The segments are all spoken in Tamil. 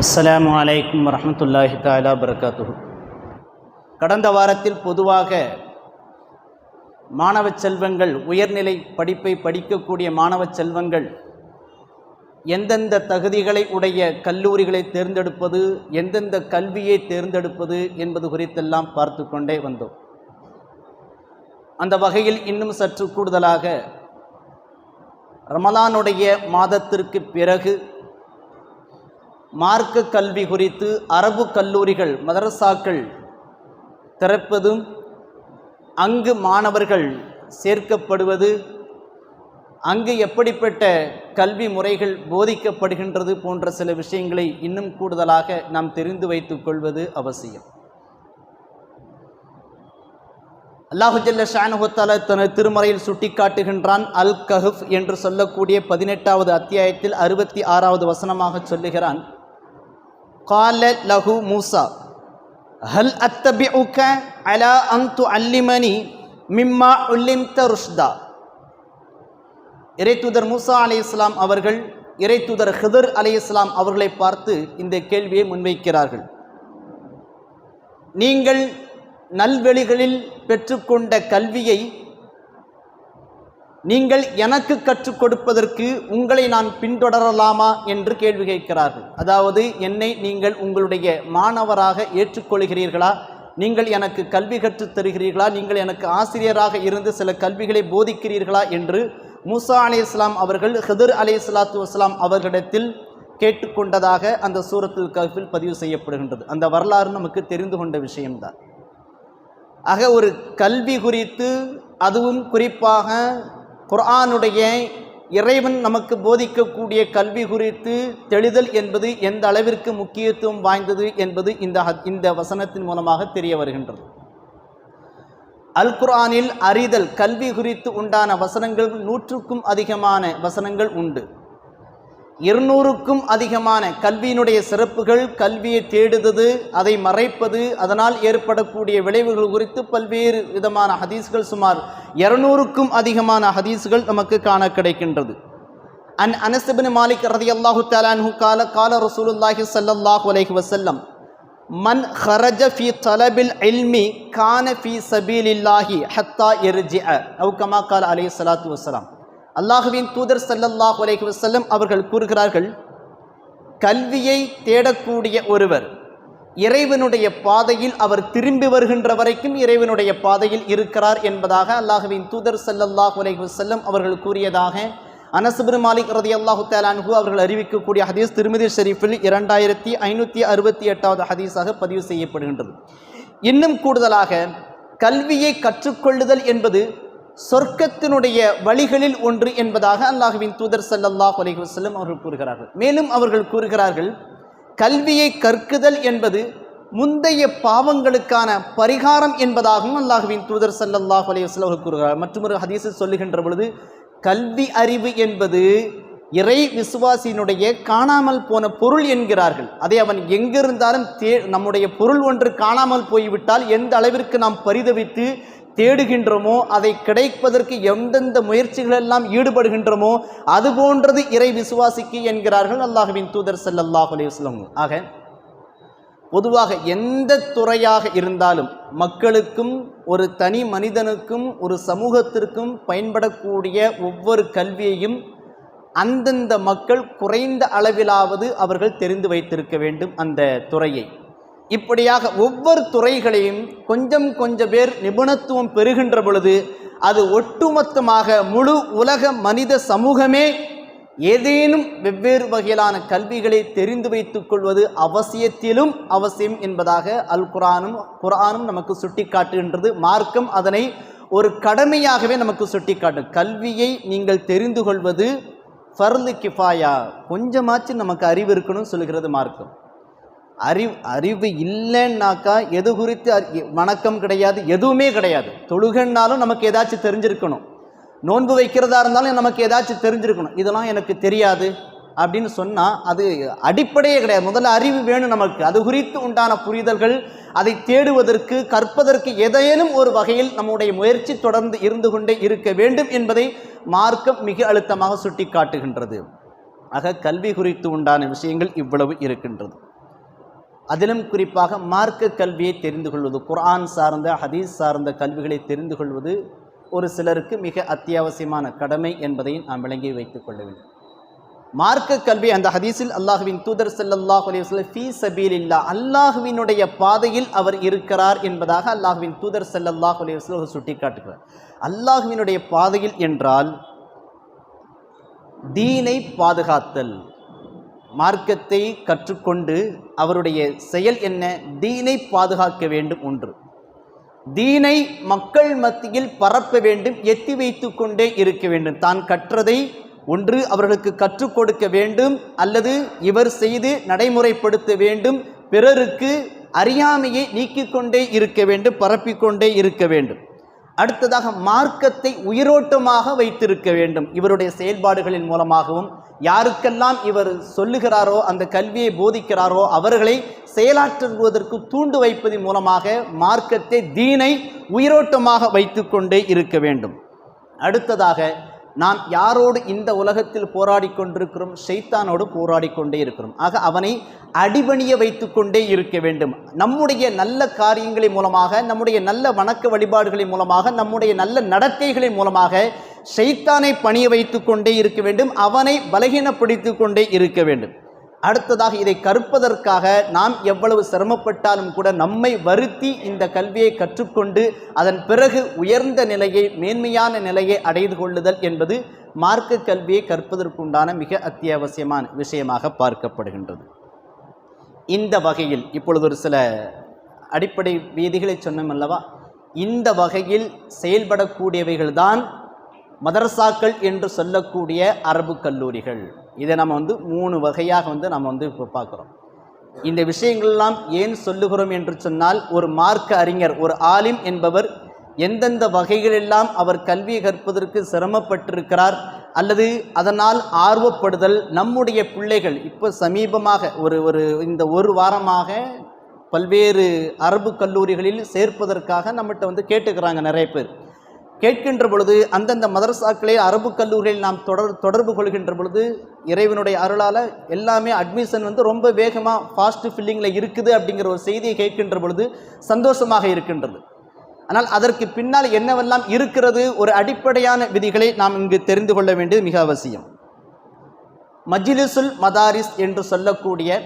அஸ்ஸலாமு அலைக்கும் வரமத்துல்லாஹி தாலா பரகாத்து கடந்த வாரத்தில் பொதுவாக மாணவ செல்வங்கள் உயர்நிலை படிப்பை படிக்கக்கூடிய மாணவ செல்வங்கள் எந்தெந்த தகுதிகளை உடைய கல்லூரிகளை தேர்ந்தெடுப்பது எந்தெந்த கல்வியை தேர்ந்தெடுப்பது என்பது குறித்தெல்லாம் பார்த்து கொண்டே வந்தோம். அந்த வகையில் இன்னும் சற்று கூடுதலாக ரமலானுடைய மாதத்திற்கு பிறகு மார்க்க கல்வி குறித்து அரபு கல்லூரிகள் மதரசாக்கள் திறப்பதும் அங்கு மாணவர்கள் சேர்க்கப்படுவது அங்கு எப்படிப்பட்ட கல்வி முறைகள் போதிக்கப்படுகின்றது போன்ற சில விஷயங்களை இன்னும் கூடுதலாக நாம் தெரிந்து வைத்துக் கொள்வது அவசியம். அல்லாஹுஜல்ல ஷானுஹத்தால தனது திருமறையில் சுட்டிக்காட்டுகின்றான் அல் கஹப் என்று சொல்லக்கூடிய பதினெட்டாவது அத்தியாயத்தில் அறுபத்தி ஆறாவது வசனமாக சொல்லுகிறான் கால லஹு மூசா ஹல் அத்தபிஉக அலா அந்து அல்லிமனி மிம்மா உல்லிம்த ருஷ்தா இறைத்துதர் மூசா அலி இஸ்லாம் அவர்கள் இறைத்துதர் ஹிதர் அலி இஸ்லாம் அவர்களை பார்த்து இந்த கேள்வியை முன்வைக்கிறார்கள். நீங்கள் நல்வெளிகளில் பெற்றுக்கொண்ட கல்வியை நீங்கள் எனக்கு கற்றுக் கொடுப்பதற்கு உங்களை நான் பின்தொடரலாமா என்று கேள்வி கேட்கிறார்கள். அதாவது என்னை நீங்கள் உங்களுடைய மாணவராக ஏற்றுக்கொள்கிறீர்களா? நீங்கள் எனக்கு கல்வி கற்றுத் தருகிறீர்களா? நீங்கள் எனக்கு ஆசிரியராக இருந்து சில கல்விகளை போதிக்கிறீர்களா? என்று மூசா அலி இஸ்லாம் அவர்கள் ஹிதர் அலி இஸ்லாத்து வஸ்லாம் அவர்களிடத்தில் கேட்டுக்கொண்டதாக அந்த சூரத்துல் கஃபில் பதிவு செய்யப்படுகின்றது. அந்த வரலாறு நமக்கு தெரிந்து கொண்ட விஷயம்தான். ஆக ஒரு கல்வி குறித்து அதுவும் குறிப்பாக குர்ஆனுடைய இறைவன் நமக்கு போதிக்கக்கூடிய கல்வி குறித்து தெளிதல் என்பது எந்த அளவிற்கு முக்கியத்துவம் வாய்ந்தது என்பது இந்த இந்த வசனத்தின் மூலமாக தெரிய வருகின்றது. அல் குர்ஆனில் அறிதல் கல்வி குறித்து உண்டான வசனங்கள் நூற்றுக்கும் அதிகமான வசனங்கள் உண்டு. இருநூறுக்கும் அதிகமான கல்வியினுடைய சிறப்புகள் கல்வியை தேடுவது அதை மறைப்பது அதனால் ஏற்படக்கூடிய விளைவுகள் குறித்து பல்வேறு விதமான ஹதீஸ்கள் சுமார் இருநூறுக்கும் அதிகமான ஹதீஸ்கள் நமக்கு காண கிடைக்கின்றது. அன் அனஸ்பின் மாலிக் ரதியல்லாஹு தலான்ஹு கால கால ரசூலுல்லாஹி சல்லாஹு அலஹி வசல்லம் மன் ஹரஜ ஃபி தலபில் இல்மி கான ஃபி சபீலில்லாஹி ஹத்தா எர்ஜி அவுகமா கால அலி சலாத்து வசலாம் அல்லாஹுவின் தூதர் சல்லல்லாஹ் அலைஹி வசல்லம் அவர்கள் கூறுகிறார்கள் கல்வியை தேடக்கூடிய ஒருவர் இறைவனுடைய பாதையில் அவர் திரும்பி வருகின்ற வரைக்கும் இறைவனுடைய பாதையில் இருக்கிறார் என்பதாக அல்லாஹுவின் தூதர் சல்லல்லாஹ் அலைஹி வசல்லம் அவர்கள் கூறியதாக அனசுபின் மாலிக் ரதி அல்லாஹு தாலான்ஹு அவர்கள் அறிவிக்கக்கூடிய ஹதீஸ் திருமதி ஷெரீஃபில் இரண்டாயிரத்தி ஐநூற்றி அறுபத்தி எட்டாவது ஹதீஸாக பதிவு செய்யப்படுகின்றது. இன்னும் கூடுதலாக கல்வியை கற்றுக்கொள்ளுதல் என்பது சொர்க்கத்தினுடைய வழிகளில் ஒன்று என்பதாக அல்லாஹுவின் தூதர் ஸல்லல்லாஹு அலைஹி வசல்லம் அவர்கள் கூறுகிறார்கள். மேலும் அவர்கள் கூறுகிறார்கள் கல்வியை கற்குதல் என்பது முந்தைய பாவங்களுக்கான பரிகாரம் என்பதாகவும் அல்லாஹுவின் தூதர் ஸல்லல்லாஹு அலைஹி வஸல்லம் அவர்கள் கூறுகிறார் மற்றொரு ஹதீஸில் சொல்லுகின்ற பொழுது கல்வி அறிவு என்பது இறை விசுவாசியினுடைய காணாமல் போன பொருள் என்கிறார்கள். அதை அவன் எங்கிருந்தாலும் தே நம்முடைய பொருள் ஒன்று காணாமல் போய்விட்டால் எந்த அளவிற்கு நாம் பரிதவித்து தேடுகின்றோமோ அதை கிடைப்பதற்கு எந்தெந்த முயற்சிகளெல்லாம் ஈடுபடுகின்றோமோ அது போன்றது இறை விசுவாசிக்கு என்கிறார்கள் அல்லாஹுவின் தூதர் ஸல்லல்லாஹு அலைஹி ஆக பொதுவாக எந்த துறையாக இருந்தாலும் மக்களுக்கும் ஒரு தனி மனிதனுக்கும் ஒரு சமூகத்திற்கும் பயன்படக்கூடிய ஒவ்வொரு கல்வியையும் அந்தந்த மக்கள் குறைந்த அளவிலாவது அவர்கள் தெரிந்து வைத்திருக்க வேண்டும் அந்த துறையை. இப்படியாக ஒவ்வொரு துறைகளையும் கொஞ்சம் கொஞ்சம் பேர் நிபுணத்துவம் பெறுகின்ற பொழுது அது ஒட்டுமொத்தமாக முழு உலக மனித சமூகமே ஏதேனும் வெவ்வேறு வகையிலான கல்விகளை தெரிந்து வைத்துக் கொள்வது அவசியத்திலும் அவசியம் என்பதாக அல் குரானும் குரானும் நமக்கு சுட்டிக்காட்டுகின்றது. மார்க்கம் அதனை ஒரு கடமையாகவே நமக்கு சுட்டிக்காட்டும் கல்வியை நீங்கள் தெரிந்து கொள்வது ஃபர்லு கிஃபாயா. கொஞ்சமாச்சும் நமக்கு அறிவு இருக்கணும்னு சொல்கிறது மார்க்கம். அறிவு அறிவு இல்லைன்னாக்கா எது குறித்து அறி- வணக்கம் கிடையாது எதுவுமே கிடையாது. தொழுகன்னாலும் நமக்கு ஏதாச்சும் தெரிஞ்சிருக்கணும். நோன்பு வைக்கிறதா இருந்தாலும் நமக்கு ஏதாச்சும் தெரிஞ்சிருக்கணும். இதெல்லாம் எனக்கு தெரியாது அப்படின்னு சொன்னால் அது அடிப்படையே கிடையாது. முதல்ல அறிவு வேணும் நமக்கு. அது குறித்து உண்டான புரிதல்கள் அதை தேடுவதற்கு கற்பதற்கு ஏதேனும் ஒரு வகையில் நம்முடைய முயற்சி தொடர்ந்து இருந்து கொண்டே இருக்க வேண்டும் என்பதை மார்க்கம் மிக அழுத்தமாக சுட்டி காட்டுகின்றது ஆக கல்வி குறித்து உண்டான விஷயங்கள் இவ்வளவு இருக்கின்றது. அதிலும் குறிப்பாக மார்க்க கல்வியை தெரிந்து கொள்வது குர்ஆன் சார்ந்த ஹதீஸ் சார்ந்த கல்விகளை தெரிந்து கொள்வது ஒரு சிலருக்கு மிக அத்தியாவசியமான கடமை என்பதை நாம் விளங்கி வைத்துக் கொள்ள வேண்டும். மார்க்க கல்வி அந்த ஹதீஸில் அல்லாஹுவின் தூதர் ஸல்லல்லாஹு அலைஹி ஃபீ சபீல் இல்லா அல்லாஹுவினுடைய பாதையில் அவர் இருக்கிறார் என்பதாக அல்லாஹுவின் தூதர் செல்லல்லாஹ் அலைஹி வஸல்லம் சுட்டிக்காட்டுகிறார். அல்லாஹுவினுடைய பாதையில் என்றால் தீனை பாதுகாத்தல். மார்க்கத்தை கற்றுக்கொண்டு அவருடைய செயல் என்ன? தீனை பாதுகாக்க வேண்டும் ஒன்று. தீனை மக்கள் மத்தியில் பரப்ப வேண்டும் எத்தி வைத்து கொண்டே இருக்க வேண்டும். தான் கற்றதை ஒன்று அவர்களுக்கு கற்றுக் கொடுக்க வேண்டும் அல்லது இவர் செய்து நடைமுறைப்படுத்த வேண்டும் பிறருக்கு அறியாமையை நீக்கிக்கொண்டே இருக்க வேண்டும் பரப்பிக்கொண்டே இருக்க வேண்டும். அடுத்ததாக மார்க்கத்தை உயிரோட்டமாக வைத்திருக்க வேண்டும். இவருடைய செயல்பாடுகளின் மூலமாகவும் யாருக்கெல்லாம் இவர் சொல்லுகிறாரோ அந்த கல்வியை போதிக்கிறாரோ அவர்களை செயலாற்றுவதற்கு தூண்டு வைப்பதன் மூலமாக மார்க்கத்தை தீனை உயிரோட்டமாக வைத்துக்கொண்டே இருக்க வேண்டும். அடுத்ததாக நாம் யாரோடு இந்த உலகத்தில் போராடி கொண்டிருக்கிறோம்? ஷைத்தானோடு போராடி கொண்டே இருக்கிறோம். ஆக அவனை அடிபணிய வைத்துக்கொண்டே இருக்க வேண்டும். நம்முடைய நல்ல காரியங்களின் மூலமாக நம்முடைய நல்ல வணக்க வழிபாடுகளின் மூலமாக நம்முடைய நல்ல நடத்தைகளின் மூலமாக ஷைத்தானை பணிய வைத்து கொண்டே இருக்க வேண்டும். அவனை பலகீனப்படுத்தி கொண்டே இருக்க வேண்டும். அடுத்ததாக இதை கற்பதற்காக நாம் எவ்வளவு சிரமப்பட்டாலும் கூட நம்மை வருத்தி இந்த கல்வியை கற்றுக்கொண்டு அதன் பிறகு உயர்ந்த நிலையை மேன்மையான நிலையை அடைந்து கொள்ளுதல் என்பது மார்க்க கல்வியை கற்பதற்குண்டான மிக அத்தியாவசியமான விஷயமாக பார்க்கப்படுகின்றது. இந்த வகையில் இப்பொழுது ஒரு சில அடிப்படை வீதிகளை சொன்னோம் அல்லவா? இந்த வகையில் செயல்படக்கூடியவைகள்தான் மதரசாக்கள் என்று சொல்லக்கூடிய அரபு கல்லூரிகள். இதை நம்ம வந்து மூணு வகையாக வந்து நம்ம வந்து இப்போ பார்க்குறோம். இந்த விஷயங்கள்லாம் ஏன் சொல்லுகிறோம் என்று சொன்னால் ஒரு மார்க்க அறிஞர் ஒரு ஆலிம் என்பவர் எந்தெந்த வகைகளெல்லாம் அவர் கல்வியை கற்பதற்கு சிரமப்பட்டிருக்கிறார் அல்லது அதனால் ஆர்வப்படுதல் நம்முடைய பிள்ளைகள் இப்போ சமீபமாக ஒரு ஒரு இந்த ஒரு வாரமாக பல்வேறு அரபு கல்லூரிகளில் சேர்ப்பதற்காக நம்மகிட்ட வந்து கேட்டுக்கிறாங்க நிறைய பேர். கேட்கின்ற பொழுது அந்தந்த மதரசாக்களே அரபு கல்லூரிகளில் நாம் தொடர் தொடர்பு கொள்கின்ற பொழுது இறைவனுடைய அருளால் எல்லாமே அட்மிஷன் வந்து ரொம்ப வேகமாக ஃபாஸ்ட்டு ஃபில்லிங்கில் இருக்குது அப்படிங்கிற ஒரு செய்தியை கேட்கின்ற பொழுது சந்தோஷமாக இருக்கின்றது. ஆனால் அதற்கு பின்னால் என்னவெல்லாம் இருக்கிறது ஒரு அடிப்படையான விதிகளை நாம் இங்கு தெரிந்து கொள்ள வேண்டியது மிக அவசியம். மஜிலிசுல் மதாரிஸ் என்று சொல்லக்கூடிய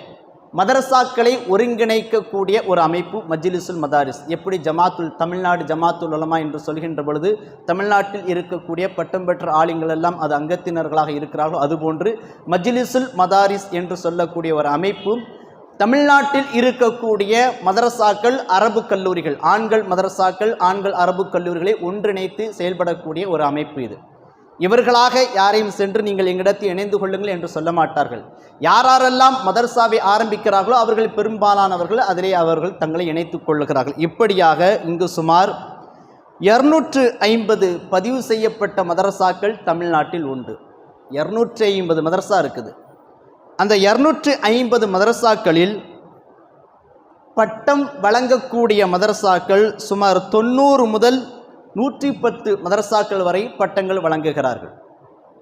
மதரசாக்களை ஒருங்கிணைக்கக்கூடிய ஒரு அமைப்பு மஜ்லிசுல் மதாரிஸ். எப்படி ஜமாத்துல் தமிழ்நாடு ஜமாத்துல் உலமா என்று சொல்கின்ற பொழுது தமிழ்நாட்டில் இருக்கக்கூடிய பட்டம் பெற்ற ஆளுங்கள் எல்லாம் அது அங்கத்தினர்களாக இருக்கிறார்களோ அதுபோன்று மஜ்லிசுல் மதாரிஸ் என்று சொல்லக்கூடிய ஒரு அமைப்பு தமிழ்நாட்டில் இருக்கக்கூடிய மதரசாக்கள் அரபு கல்லூரிகள் ஆண்கள் மதரசாக்கள் ஆண்கள் அரபு கல்லூரிகளை ஒன்றிணைத்து செயல்படக்கூடிய ஒரு அமைப்பு இது. இவர்களாக யாரையும் சென்று நீங்கள் எங்களிடத்தில் இணைந்து கொள்ளுங்கள் என்று சொல்ல மாட்டார்கள். யாரெல்லாம் மதர்சாவை ஆரம்பிக்கிறார்களோ அவர்கள் பெரும்பாலானவர்கள் அதிலே அவர்கள் தங்களை இணைத்துக் கொள்ளுகிறார்கள். இப்படியாக இங்கு சுமார் இரநூற்று ஐம்பது பதிவு செய்யப்பட்ட மதரசாக்கள் தமிழ்நாட்டில் உண்டு. இரநூற்றி ஐம்பது மதரசா இருக்குது. அந்த இரநூற்று ஐம்பது மதரசாக்களில் பட்டம் வழங்கக்கூடிய மதரசாக்கள் சுமார் தொண்ணூறு முதல் நூற்றி பத்து மதரசாக்கள் வரை பட்டங்கள் வழங்குகிறார்கள்.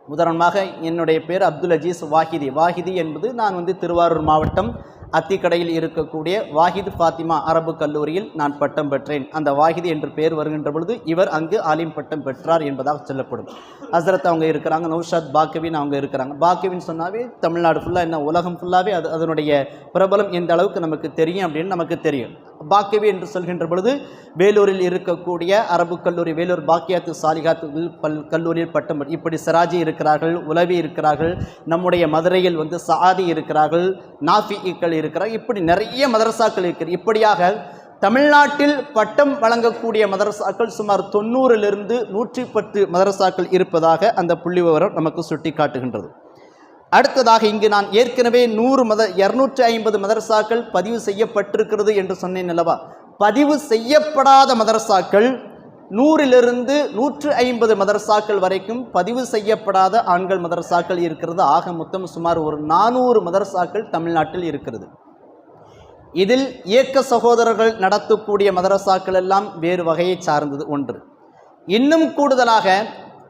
உதாரணமாக என்னுடைய பேர் அப்துல் அஜீஸ் வாஹிதி. வாஹிதி என்பது நான் வந்து திருவாரூர் மாவட்டம் அத்திக்கடையில் இருக்கக்கூடிய வாஹிது ஃபாத்திமா அரபு கல்லூரியில் நான் பட்டம் பெற்றேன். அந்த வாஹிது என்று பெயர் வருகின்ற பொழுது இவர் அங்கு ஆலிம் பட்டம் பெற்றார் என்பதாக சொல்லப்படும். ஹசரத் அவங்க இருக்கிறாங்க நௌஷாத் பாக்கவின் அவங்க இருக்கிறாங்க. பாக்கவின் சொன்னாவே தமிழ்நாடு ஃபுல்லாக என்ன உலகம் ஃபுல்லாகவே அது அதனுடைய பிரபலம் எந்த அளவுக்கு நமக்கு தெரியும் அப்படின்னு நமக்கு தெரியும். பாக்கவி என்று சொல்கின்ற பொழுது வேலூரில் இருக்கக்கூடிய அரபு கல்லூரி வேலூர் பாக்கியாத்து சாலிகாத்து பல் கல்லூரியில் பட்டம் இப்படி சிராஜி இருக்கிறார்கள் உலவி இருக்கிறார்கள் நம்முடைய மதுரையில் வந்து சாதி இருக்கிறார்கள் நாஃபிகள் இருக்கிறார் இப்படி நிறைய மதரசாக்கள் இருக்கிறது இப்படியாக தமிழ்நாட்டில் பட்டம் வழங்கக்கூடிய மதரசாக்கள் சுமார் தொண்ணூறிலிருந்து நூற்றி பத்து மதரசாக்கள் இருப்பதாக அந்த புள்ளி விவரம் நமக்கு சுட்டி காட்டுகின்றது அடுத்ததாக இங்கு நான் ஏற்கனவே நூறு மத இரநூற்றி ஐம்பது மதரசாக்கள் பதிவு செய்யப்பட்டிருக்கிறது என்று சொன்னேன் அல்லவா? பதிவு செய்யப்படாத மதரசாக்கள் நூறிலிருந்து நூற்று ஐம்பது மதரசாக்கள் வரைக்கும் பதிவு செய்யப்படாத ஆண்கள் மதரசாக்கள் இருக்கிறது. ஆக மொத்தம் சுமார் ஒரு நானூறு மதரசாக்கள் தமிழ்நாட்டில் இருக்கிறது. இதில் இயக்க சகோதரர்கள் நடத்தக்கூடிய மதரசாக்கள் எல்லாம் வேறு வகையை சார்ந்தது ஒன்று. இன்னும் கூடுதலாக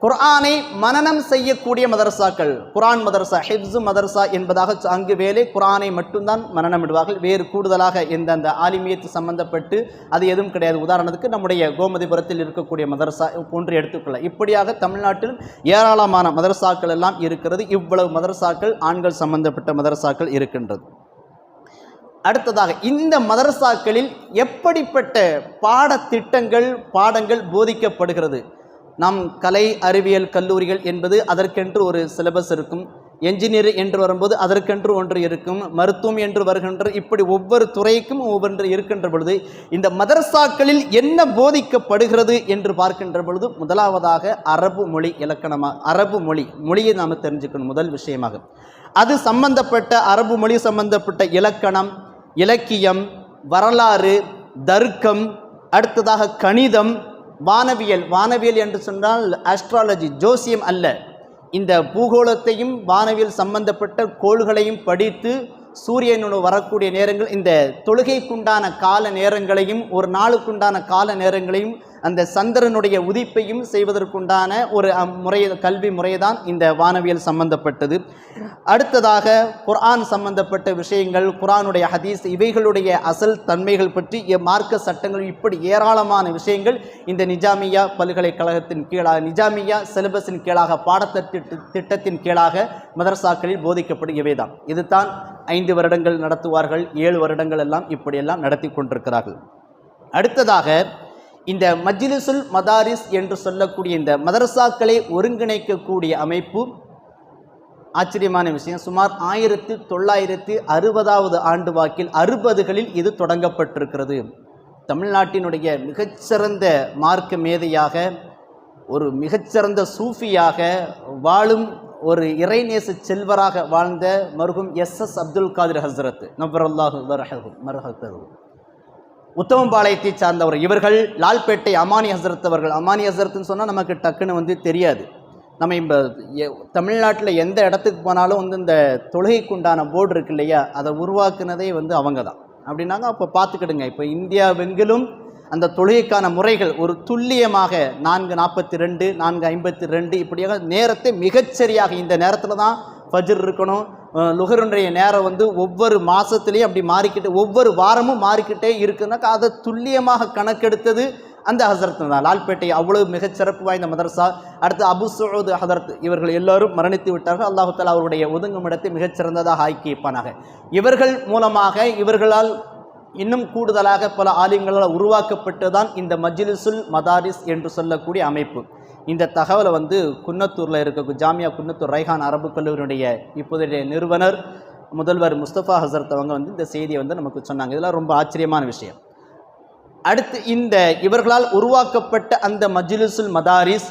குர்ஆனை மனநம் செய்யக்கூடிய மதரசாக்கள். குரான் மதரசா ஹிப்ஸு மதரசா என்பதாக அங்கு வேலை குரானை மட்டும்தான் மனநமிடுவார்கள். வேறு கூடுதலாக எந்த அந்த ஆலிமியத்து சம்பந்தப்பட்டு அது எதுவும் கிடையாது. உதாரணத்துக்கு நம்முடைய கோமதிபுரத்தில் இருக்கக்கூடிய மதரசா போன்று எடுத்துக்கொள்ள. இப்படியாக தமிழ்நாட்டில் ஏராளமான மதரசாக்கள் எல்லாம் இருக்கிறது. இவ்வளவு மதரசாக்கள் ஆண்கள் சம்பந்தப்பட்ட மதரசாக்கள் இருக்கின்றது. அடுத்ததாக இந்த மதரசாக்களில் எப்படிப்பட்ட பாடத்திட்டங்கள் பாடங்கள் போதிக்கப்படுகிறது? நம் கலை அறிவியல் கல்லூரிகள் என்பது அதற்கென்று ஒரு சிலபஸ் இருக்கும். என்ஜினியர் என்று வரும்போது அதற்கென்று ஒன்று இருக்கும். மருத்துவம் என்று வருகின்ற இப்படி ஒவ்வொரு துறைக்கும் ஒவ்வொன்று இருக்கின்ற பொழுது இந்த மதரசாக்களில் என்ன போதிக்கப்படுகிறது என்று பார்க்கின்ற பொழுது முதலாவதாக அரபு மொழி இலக்கணமாக அரபு மொழி மொழியை நாம் தெரிஞ்சுக்கணும் முதல் விஷயமாக. அது சம்பந்தப்பட்ட அரபு மொழி சம்பந்தப்பட்ட இலக்கணம் இலக்கியம் வரலாறு தர்க்கம் அடுத்ததாக கணிதம் வானவியல் வானவியல் என்று சொன்னால் ஆஸ்ட்ராலஜி ஜோசியம் அல்ல. இந்த பூகோளத்தையும் வானவியல் சம்பந்தப்பட்ட கோள்களையும் படித்து சூரியனோடு வரக்கூடிய நேரங்கள் இந்த தொழுகைக்குண்டான கால நேரங்களையும் ஒரு நாளுக்குண்டான கால நேரங்களையும் அந்த சந்திரனுடைய உதிப்பையும் செய்வதற்குண்டான ஒரு முறை கல்வி முறைதான் இந்த வானவியல் சம்பந்தப்பட்டது. அடுத்ததாக குர்ஆன் சம்பந்தப்பட்ட விஷயங்கள் குரானுடைய ஹதீஸ் இவைகளுடைய அசல் தன்மைகள் பற்றி எ- மார்க்க சட்டங்கள் இப்படி ஏராளமான விஷயங்கள் இந்த நிஜாமியா பல்கலைக்கழகத்தின் கீழாக நிஜாமியா சிலபஸின் கீழாக பாடத்திட்ட திட்டத்தின் கீழாக மதரசாக்களில் போதிக்கப்படும் இவைதான் இதுதான் ஐந்து வருடங்கள் நடத்துவார்கள் ஏழு வருடங்கள் எல்லாம் இப்படியெல்லாம் நடத்தி கொண்டிருக்கிறார்கள். அடுத்ததாக இந்த மஜ்லிசுல் மதாரிஸ் என்று சொல்லக்கூடிய இந்த மதரசாக்களை ஒருங்கிணைக்கக்கூடிய அமைப்பு ஆச்சரியமான விஷயம். சுமார் ஆயிரத்து தொள்ளாயிரத்து அறுபதாவது ஆண்டு வாக்கில் அறுபதுகளில் இது தொடங்கப்பட்டிருக்கிறது. தமிழ்நாட்டினுடைய மிகச்சிறந்த மார்க்க மேதையாக ஒரு மிகச்சிறந்த சூஃபியாக வாழும் ஒரு இறைநேச செல்வராக வாழ்ந்த மருகும் எஸ் எஸ் அப்துல் காதிர் ஹசரத் நபரல்லாஹு மரஹத்தது உத்தமபாளையத்தை சார்ந்தவர் இவர்கள் லால்பேட்டை அமானி ஹசரத் அவர்கள். அமானி ஹசரத்னு சொன்னால் நமக்கு டக்குன்னு வந்து தெரியாது. நம்ம இப்போ தமிழ்நாட்டில் எந்த இடத்துக்கு போனாலும் வந்து இந்த தொழுகைக்குண்டான போர்டு இருக்கு இல்லையா அதை உருவாக்குனதே வந்து அவங்க தான் அப்படின்னாங்க அப்போ பார்த்துக்கிடுங்க. இப்போ இந்தியாவெங்கிலும் அந்த தொழுகைக்கான முறைகள் ஒரு துல்லியமாக நான்கு நாற்பத்தி ரெண்டு நான்கு ஐம்பத்தி ரெண்டு இப்படியாக நேரத்தை மிகச்சரியாக இந்த நேரத்தில் தான் ஃபஜ்ர் இருக்கணும் அஹ் நேரம் வந்து ஒவ்வொரு மாதத்துலேயும் அப்படி மாறிக்கிட்டு ஒவ்வொரு வாரமும் மாறிக்கிட்டே இருக்குதுனாக்கா அதை துல்லியமாக கணக்கெடுத்தது அந்த ஹசரத் தான். லால்பேட்டை அவ்வளவு மிகச் சிறப்பு வாய்ந்த மதரசா அடுத்து அபு சூத் ஹதரத் இவர்கள் எல்லோரும் மரணித்து விட்டார்கள். அல்லாஹு தாலா அவருடைய ஒதுங்கும் இடத்தை மிகச் சிறந்ததாக ஆக்கி வைப்பானாக இவர்கள் மூலமாக இவர்களால் இன்னும் கூடுதலாக பல ஆலயங்களால் உருவாக்கப்பட்டு தான் இந்த மஜ்லிசுல் மதாரிஸ் என்று சொல்லக்கூடிய அமைப்பு. இந்த தகவலை வந்து குன்னத்தூரில் இருக்க ஜாமியா குன்னத்தூர் ரைஹான் அரபு கல்லூரியுடைய இப்போதைய நிறுவனர் முதல்வர் முஸ்தபா ஹசரத் அவங்க வந்து இந்த செய்தியை வந்து நமக்கு சொன்னாங்க. இதெல்லாம் ரொம்ப ஆச்சரியமான விஷயம். அடுத்து இந்த இவர்களால் உருவாக்கப்பட்ட அந்த மஜ்லிசுல் மதாரிஸ்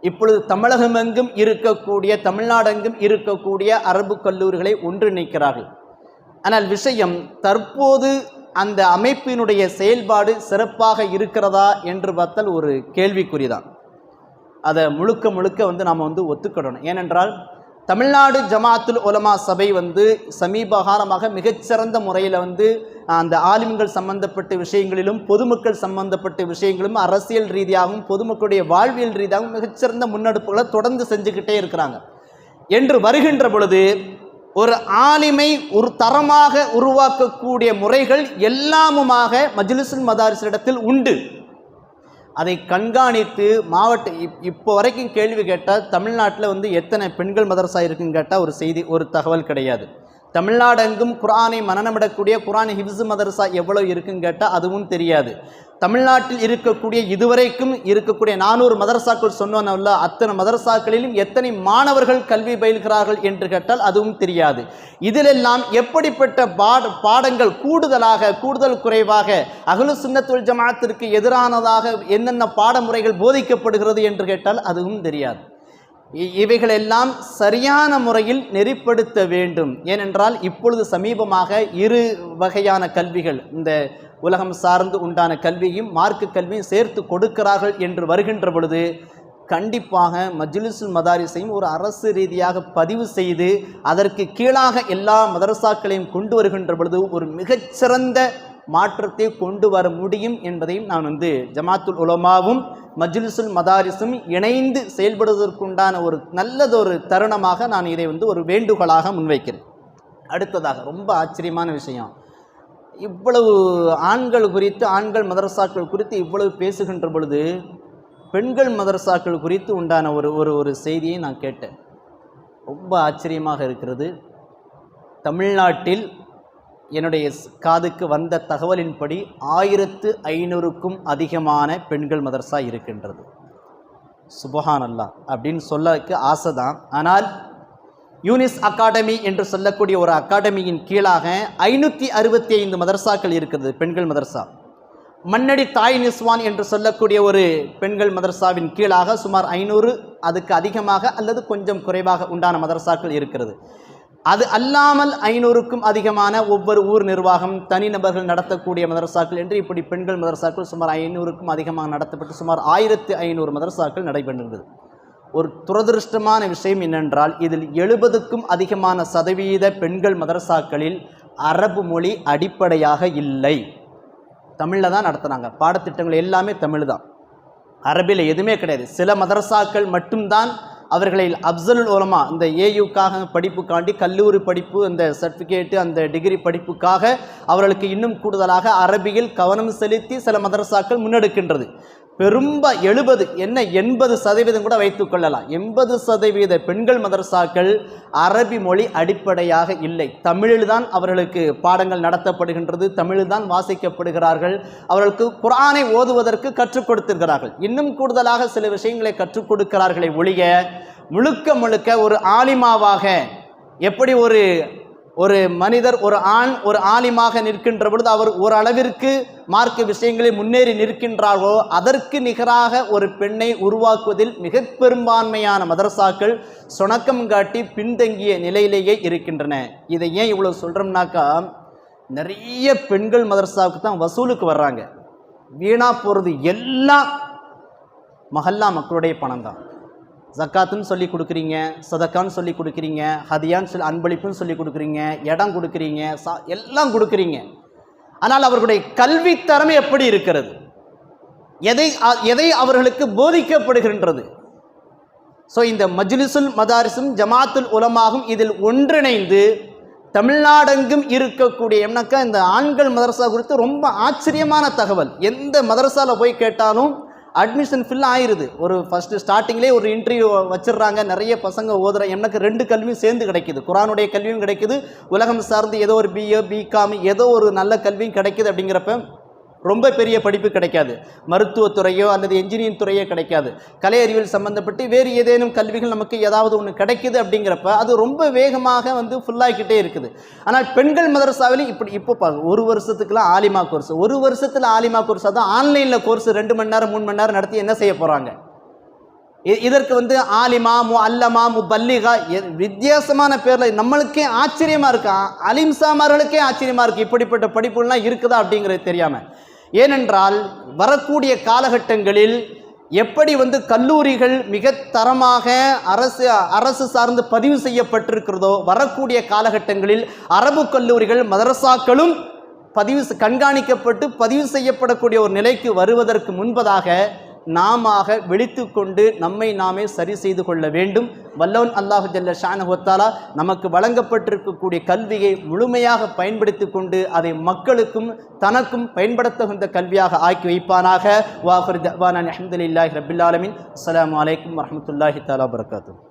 இப்பொழுது தமிழகமெங்கும் இருக்கக்கூடிய தமிழ்நாடெங்கும் இருக்கக்கூடிய அரபு கல்லூரிகளை ஒன்றிணைக்கிறார்கள். ஆனால் விஷயம் தற்போது அந்த அமைப்பினுடைய செயல்பாடு சிறப்பாக இருக்கிறதா என்று பார்த்தால் ஒரு கேள்விக்குறிதான். அதை முழுக்க முழுக்க வந்து நாம் வந்து ஒத்துக்கிடணும் ஏனென்றால் தமிழ்நாடு ஜமாத்துல் உலமா சபை வந்து சமீப காலமாக மிகச்சிறந்த முறையில் வந்து அந்த ஆலிம்கள் சம்பந்தப்பட்ட விஷயங்களிலும் பொதுமக்கள் சம்பந்தப்பட்ட விஷயங்களும் அரசியல் ரீதியாகவும் பொதுமக்களுடைய வாழ்வியல் ரீதியாகவும் மிகச்சிறந்த முன்னெடுப்புகளை தொடர்ந்து செஞ்சுக்கிட்டே இருக்கிறாங்க. என்று வருகின்ற பொழுது ஒரு ஆலிமை ஒரு தரமாக உருவாக்கக்கூடிய முறைகள் எல்லாமுமாக மஜிலிசுல் மதாரிசிடத்தில் உண்டு. அதை கண்காணித்து மாவட்ட இப் இப்போ வரைக்கும் கேள்வி கேட்டால் தமிழ்நாட்டில் வந்து எத்தனை பெண்கள் மதரசா இருக்குன்னு கேட்டால் ஒரு செய்தி ஒரு தகவல் கிடையாது. தமிழ்நாடெங்கும் குரானை மனநமிடக்கூடிய குரான் ஹிப்ஸு மதரசா எவ்வளோ இருக்குன்னு கேட்டால் அதுவும் தெரியாது. தமிழ்நாட்டில் இருக்கக்கூடிய இதுவரைக்கும் இருக்கக்கூடிய நானூறு மதரசாக்கள் சொன்னோம்ல அத்தனை மதரசாக்களிலும் எத்தனை மாணவர்கள் கல்வி பயில்கிறார்கள் என்று கேட்டால் அதுவும் தெரியாது. இதிலெல்லாம் எப்படிப்பட்ட பாட பாடங்கள் கூடுதலாக கூடுதல் குறைவாக அகலு சுன்னத்துல் ஜமாத்திற்கு எதிரானதாக என்னென்ன பாடமுறைகள் போதிக்கப்படுகிறது என்று கேட்டால் அதுவும் தெரியாது. இ- இவைகளெல்லாம் சரியான முறையில் நெறிப்படுத்த வேண்டும். ஏனென்றால் இப்பொழுது சமீபமாக இரு வகையான கல்விகள் இந்த உலகம் சார்ந்து உண்டான கல்வியும் மார்க்க கல்வியும் சேர்த்து கொடுக்கிறார்கள் என்று வருகின்ற பொழுது கண்டிப்பாக மஜ்லிசுல் மதாரிஸையும் ஒரு அரசு ரீதியாக பதிவு செய்து அதற்கு கீழாக எல்லா மதரசாக்களையும் கொண்டு வருகின்ற பொழுது ஒரு மிகச்சிறந்த மாற்றத்தை கொண்டு வர முடியும் என்பதையும் நான் வந்து ஜமாத்துல் உலமாவும் மஜ்லிசுல் மதாரிஸும் இணைந்து செயல்படுவதற்குண்டான ஒரு நல்லதொரு தருணமாக நான் இதை வந்து ஒரு வேண்டுகோளாக முன்வைக்கிறேன். அடுத்ததாக ரொம்ப ஆச்சரியமான விஷயம். இவ்வளவு ஆண்கள் குறித்து ஆண்கள் மதரசாக்கள் குறித்து இவ்வளவு பேசுகின்ற பொழுது பெண்கள் மதரசாக்கள் குறித்து உண்டான ஒரு ஒரு ஒரு செய்தியை நான் கேட்டேன். ரொம்ப ஆச்சரியமாக இருக்கிறது. தமிழ்நாட்டில் என்னுடைய காதுக்கு வந்த தகவலின்படி ஆயிரத்து ஐநூறுக்கும் அதிகமான பெண்கள் மதரசா இருக்கின்றது. சுபஹான் அல்லாஹ் அப்படின்னு சொல்லக்கு ஆசை தான் ஆனால் யூனிஸ் அகாடமி என்று சொல்லக்கூடிய ஒரு அகாடமியின் கீழாக ஐநூற்றி அறுபத்தி ஐந்து மதரசாக்கள் இருக்கிறது பெண்கள் மதரசா. மண்ணடி தாய் நிஸ்வான் என்று சொல்லக்கூடிய ஒரு பெண்கள் மதரசாவின் கீழாக சுமார் ஐநூறு அதுக்கு அதிகமாக அல்லது கொஞ்சம் குறைவாக உண்டான மதரசாக்கள் இருக்கிறது. அது அல்லாமல் ஐநூறுக்கும் அதிகமான ஒவ்வொரு ஊர் நிர்வாகம் தனிநபர்கள் நடத்தக்கூடிய மதரசாக்கள் என்று இப்படி பெண்கள் மதரசாக்கள் சுமார் ஐநூறுக்கும் அதிகமாக நடத்தப்பட்டு சுமார் ஆயிரத்தி ஐநூறு மதரசாக்கள் நடைபெறுகிறது ஒரு துரதிருஷ்டமான விஷயம் என்னென்றால் இதில் எழுபதுக்கும் அதிகமான சதவீத பெண்கள் மதரசாக்களில் அரபு மொழி அடிப்படையாக இல்லை. தமிழில் தான் நடத்துனாங்க. பாடத்திட்டங்கள் எல்லாமே தமிழ் தான். அரபியில் எதுவுமே கிடையாது. சில மதரசாக்கள் மட்டும்தான் அவர்களில் அப்சலுல் உலமா இந்த ஏயுக்காக படிப்புக்காண்டி கல்லூரி படிப்பு அந்த சர்டிஃபிகேட்டு அந்த டிகிரி படிப்புக்காக அவர்களுக்கு இன்னும் கூடுதலாக அரபியில் கவனம் செலுத்தி சில மதரசாக்கள் முன்னெடுக்கின்றது. பெரும்ப எழுபது என்ன எண்பது சதவீதம் கூட வைத்துக் கொள்ளலாம். எண்பது சதவீத பெண்கள் மதரசாக்கள் அரபி மொழி அடிப்படையாக இல்லை. தமிழில் தான் அவர்களுக்கு பாடங்கள் நடத்தப்படுகின்றது தமிழில் தான் வாசிக்கப்படுகிறார்கள். அவர்களுக்கு குரானை ஓதுவதற்கு கற்றுக் கொடுத்திருக்கிறார்கள். இன்னும் கூடுதலாக சில விஷயங்களை கற்றுக் கொடுக்கிறார்களே ஒழிய முழுக்க முழுக்க ஒரு ஆலிமாவாக எப்படி ஒரு ஒரு மனிதர் ஒரு ஆண் ஒரு ஆலிமாக நிற்கின்ற பொழுது அவர் ஓரளவிற்கு மார்க்க விஷயங்களில் முன்னேறி நிற்கின்றார்களோ அதற்கு நிகராக ஒரு பெண்ணை உருவாக்குவதில் மிக பெரும்பான்மையான மதரசாக்கள் சுணக்கம் காட்டி பின்தங்கிய நிலையிலேயே இருக்கின்றன. இதை ஏன் இவ்வளோ சொல்கிறோம்னாக்கா நிறைய பெண்கள் மதரசாவுக்கு தான் வசூலுக்கு வர்றாங்க. வீணாக போகிறது எல்லாம் மஹல்லா மக்களுடைய பணம் தான் ஜக்காத்துன்னு சொல்லி கொடுக்குறீங்க சதக்கான்னு சொல்லி கொடுக்குறீங்க ஹதியான்னு சொல்லி அன்பளிப்புன்னு சொல்லி கொடுக்குறீங்க இடம் கொடுக்குறீங்க சா எல்லாம் கொடுக்குறீங்க. ஆனால் அவர்களுடைய கல்வித்தரம் எப்படி இருக்கிறது? எதை எதை அவர்களுக்கு போதிக்கப்படுகின்றது? ஸோ இந்த மஜ்லிசுல் மதாரிசும் ஜமாத்துல் உலமாகும் இதில் ஒன்றிணைந்து தமிழ்நாடெங்கும் இருக்கக்கூடிய என்னக்கா இந்த ஆண்கள் மதரசா குறித்து ரொம்ப ஆச்சரியமான தகவல். எந்த மதரசாவில் போய் கேட்டாலும் அட்மிஷன் ஃபில் ஆயிடுது ஒரு ஃபஸ்ட்டு ஸ்டார்டிங்லேயே ஒரு இன்டர்வியூ வச்சிடுறாங்க. நிறைய பசங்க ஓதுற எனக்கு ரெண்டு கல்வியும் சேர்ந்து கிடைக்குது. குரானுடைய கல்வியும் கிடைக்குது. உலகம் சார்ந்து ஏதோ ஒரு பிஏ பிகாம் ஏதோ ஒரு நல்ல கல்வியும் கிடைக்குது அப்படிங்கிறப்ப ரொம்ப பெரிய படிப்பு கிடைக்காது. மருத்துவத்துறையோ அல்லது என்ஜினியரிங் துறையோ கிடைக்காது. கலை அறிவியல் சம்பந்தப்பட்டு வேறு ஏதேனும் கல்விகள் நமக்கு ஏதாவது ஒன்று கிடைக்குது அப்படிங்கிறப்ப அது ரொம்ப வேகமாக வந்து ஃபுல்லாகிக்கிட்டே இருக்குது. ஆனால் பெண்கள் மதரசாவில் இப்படி இப்போ பாருங்க ஒரு வருஷத்துக்குலாம் ஆலிமா கோர்ஸ் ஒரு வருஷத்தில் ஆலிமா கோர்ஸ் அதான் ஆன்லைனில் கோர்ஸ் ரெண்டு மணி நேரம் மூணு மணி நேரம் நடத்தி என்ன செய்ய போகிறாங்க இதற்கு வந்து ஆலிமா மு அல்லமா மு பல்லிகா வித்தியாசமான பேரில் நம்மளுக்கே ஆச்சரியமாக இருக்கு? அலிம்சாமார்களுக்கே ஆச்சரியமாக இருக்குது இப்படிப்பட்ட படிப்புலாம் இருக்குதா அப்படிங்கிறது தெரியாமல் ஏனென்றால் வரக்கூடிய காலகட்டங்களில் எப்படி வந்து கல்லூரிகள் மிக தரமாக அரசு அரசு சார்ந்து பதிவு செய்யப்பட்டிருக்கிறதோ வரக்கூடிய காலகட்டங்களில் அரபு கல்லூரிகள் மதரசாக்களும் பதிவு கண்காணிக்கப்பட்டு பதிவு செய்யப்படக்கூடிய ஒரு நிலைக்கு வருவதற்கு முன்பதாக நாம விழித்து கொண்டு நம்மை நாமே சரி செய்து கொள்ள வேண்டும். வல்லவன் அல்லாஹு ஜல்ல ஷானஹுத்தாலா நமக்கு வழங்கப்பட்டிருக்கக்கூடிய கல்வியை முழுமையாக பயன்படுத்தி கொண்டு அதை மக்களுக்கும் தனக்கும் பயன்படுத்துகின்ற கல்வியாக ஆக்கி வைப்பானாக. வாஹர் தவானான் அஹமதுல்லாஹி ரபில்லாலமின் அஸ்லாம் வலைக்கம் வரமத்துல்லாஹி தாலா தஆலா